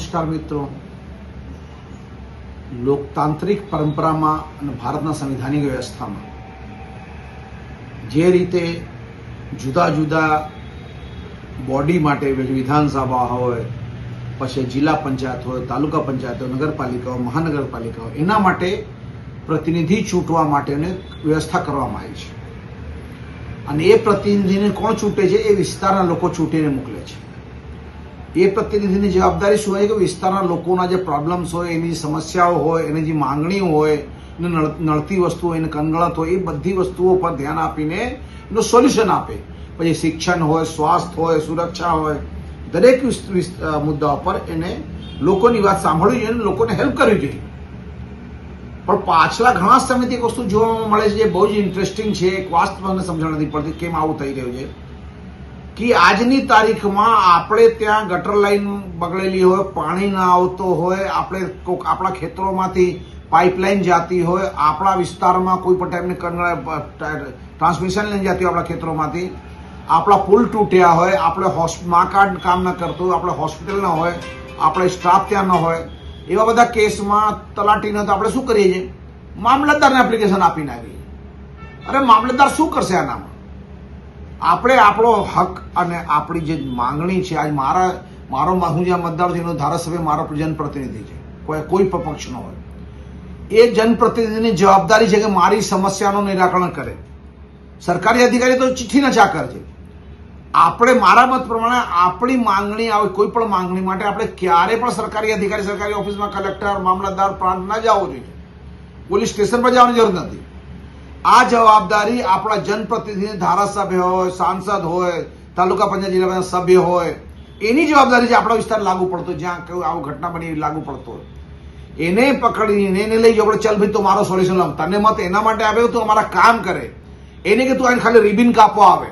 નમસ્કાર મિત્રો. લોકતાંત્રિક પરંપરામાં અને ભારતના સંવિધાનિક વ્યવસ્થામાં જે રીતે જુદા જુદા બોડી માટે વિધાનસભા હોય, પછી જિલ્લા પંચાયત હોય, તાલુકા પંચાયત હોય, નગરપાલિકા હોય, મહાનગરપાલિકા હોય, એના માટે પ્રતિનિધિ ચૂંટવા માટેની વ્યવસ્થા કરવામાં આવી છે. અને એ પ્રતિનિધિને કોણ ચૂંટે છે? એ વિસ્તારના લોકો ચૂંટીને મોકલે છે. એ પ્રતિનિધિની જવાબદારી શું હોય કે વિસ્તારના લોકોના જે પ્રોબ્લેમ્સ હોય, એની સમસ્યાઓ હોય, એની જે માંગણીઓ હોય નડતી વસ્તુઓ એને કંગળત હોય, એ બધી વસ્તુઓ પર ધ્યાન આપીને એનું સોલ્યુશન આપે. પછી શિક્ષણ હોય, સ્વાસ્થ્ય હોય, સુરક્ષા હોય, દરેક મુદ્દા ઉપર પર એને લોકોની વાત સાંભળવી જોઈએ અને લોકોને હેલ્પ કરવી જોઈએ. પણ પાછલા ઘણા સમયથી એક વસ્તુ જોવા મળે છે જે બહુ જ ઇન્ટરેસ્ટિંગ છે, એક વાસ્તવને સમજણ નથી પડતી કેમ આવું થઈ રહ્યું છે? કે આજની તારીખમાં આપણે ત્યાં ગટર લાઈન બગડેલી હોય, પાણી ના આવતો હોય, આપણે કોક આપણા ખેતરોમાંથી પાઇપલાઇન જાતી હોય, આપણા વિસ્તારમાં કોઈ પણ ટાઈપની ટ્રાન્સમિશન લાઈન જાતી હોય આપણા ખેતરોમાંથી, આપણા પુલ તૂટ્યા હોય, આપણે હોસ્પ કાર્ડ કામ ન કરતું હોય આપણે હોસ્પિટલ ન હોય, આપણે સ્ટાફ ત્યાં ન હોય, એવા બધા કેસમાં તલાટીને તો આપણે શું કરીએ છીએ? મામલતદારને એપ્લિકેશન આપી નાખીએ અરે મામલતદાર શું કરશે આનામાં? આપણે આપણો હક અને આપણી જે માંગણી છે, આજ મારા, મારો હું જ્યાં મતદાર છું, એનો ધારાસભ્ય મારો જનપ્રતિનિધિ છે. કોઈ કોઈ પક્ષનો હોય. એ જનપ્રતિનિધિની જવાબદારી છે કે મારી સમસ્યાનું નિરાકરણ કરે. સરકારી અધિકારી તો ચિઠ્ઠીના ચાકર છે. આપણે મારા મત પ્રમાણે આપણી માંગણી આવે, કોઈ પણ માંગણી માટે આપણે ક્યારે પણ સરકારી અધિકારી, સરકારી ઓફિસમાં કલેક્ટર, મામલતદાર પ્રાંત ના જવું જોઈએ. પોલીસ સ્ટેશન પર જવાની જરૂર નથી. આ જવાબદારી આપણા જનપ્રતિનિધિ, ધારાસભ્ય હોય, સાંસદ હોય, તાલુકા પંચાયત જિલ્લા સભ્ય હોય, એની જવાબદારી છે આપણા વિસ્તાર લાગુ પડતો જ્યાં કોઈ આવું ઘટના બની લાગુ પડતો એને પકડીને, એને લઈ જો આપણે ચાલ ભાઈ, તો મારો સોલ્યુશન લાવ. તને મત એના માટે આવ્યો તો અમારા કામ કરે. એને કે તું આને ખાલી રિબિન કાપવા આવે.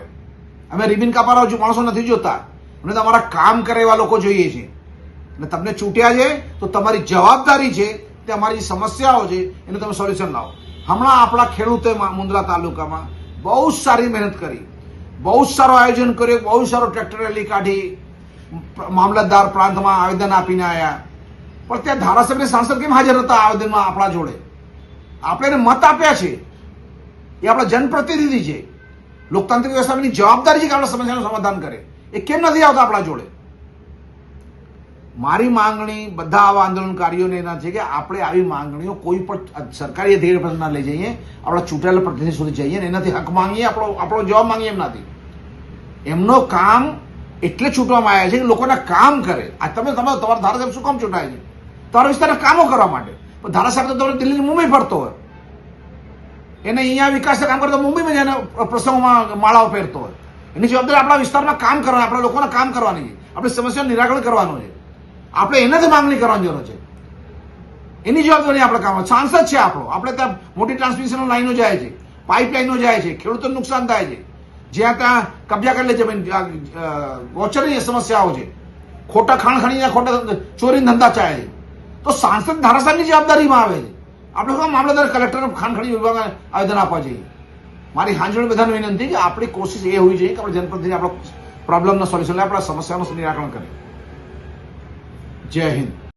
અમે રિબિન કાપવાના જો માણસો નથી જોતા. અમને તમારા કામ કરે એવા લોકો જોઈએ છે અને તમને ચૂંટ્યા છે, તો તમારી જવાબદારી છે, તે અમારી સમસ્યાઓ છે, એનું તમે સોલ્યુશન લાવો. હમણાં આપણા ખેડૂતે મા- મુંદ્રા તાલુકામાં બહુ જ સારી મહેનત કરી. બહુ જ સારું આયોજન કર્યું, બહુ જ સારું ટ્રેક્ટર રેલી કાઢી મામલતદાર પ્રાંતમાં આવેદન આપીને આવ્યા પણ ત્યાં ધારાસભ્ય સાંસદ કેમ હાજર હતા આવેદનમાં આપણા જોડે? આપણે એને મત આપ્યા છે. એ આપણા જનપ્રતિનિધિ છે. લોકતાંત્રિક વ્યવસ્થાની જવાબદારી છે કે આપણા સમસ્યાનું સમાધાન કરે. એ કેમ નથી આવતા આપણા જોડે? મારી માંગણી બધા આવા આંદોલનકારીઓને એના છે કે આપણે આવી માંગણીઓ કોઈ પણ સરકારી અધિકારી પાસે ના લઈ જઈએ, આપણા ચૂંટાયેલા પ્રતિનિધિ સુધી જઈએ ને એનાથી હક માંગીએ, આપણો આપણો જવાબ માંગીએ એમ નથી એમનો કામ એટલે છૂટવામાં આવ્યા છે કે લોકોના કામ કરે. આ તમે તમે તમારા ધારાસાહેબ શું કામ ચૂંટાય છે? તમારા વિસ્તારના કામો કરવા માટે. પણ ધારાસાહેબ તો તમારે દિલ્હી મુંબઈ ફરતો હોય. એને અહીંયા વિકાસના કામ કરતો મુંબઈમાં જઈને પ્રસંગોમાં માળાઓ પહેરતો હોય. એની જવાબદારી આપણા વિસ્તારમાં કામ કરવાની, આપણા લોકોના કામ કરવાની છે. આપણી સમસ્યાનું નિરાકરણ કરવાનું છે. આપણે એનાથી માંગણી કરવાની જરૂર છે. એની જવાબદારી આપણે કામ સાંસદ છે આપણો. આપણે ત્યાં મોટી ટ્રાન્સમિશન લાઈનો જાય છે. પાઇપલાઈનો જાય છે. ખેડૂતોને નુકસાન થાય છે. જ્યાં ત્યાં કબજા કરી લે જમીન ગોચરની સમસ્યાઓ છે. ખોટા ખાણ ખણીના ખોટા ચોરી ધંધા ચાલે છે. તો સાંસદ ધારાસભ્યની જવાબદારીમાં આવે છે. આપણે શું મામલતદાર કલેક્ટર ખાણખણી વિભાગને આવેદન આપવા જોઈએ? મારી હાંજોડ બધાને વિનંતી કે આપણી કોશિશ એ હોવી જોઈએ કે આપણે જનપ્રતિનિધિ આપણો પ્રોબ્લેમનો સોલ્યુશન આપણા સમસ્યાનું નિરાકરણ કરે. જય હિન્દ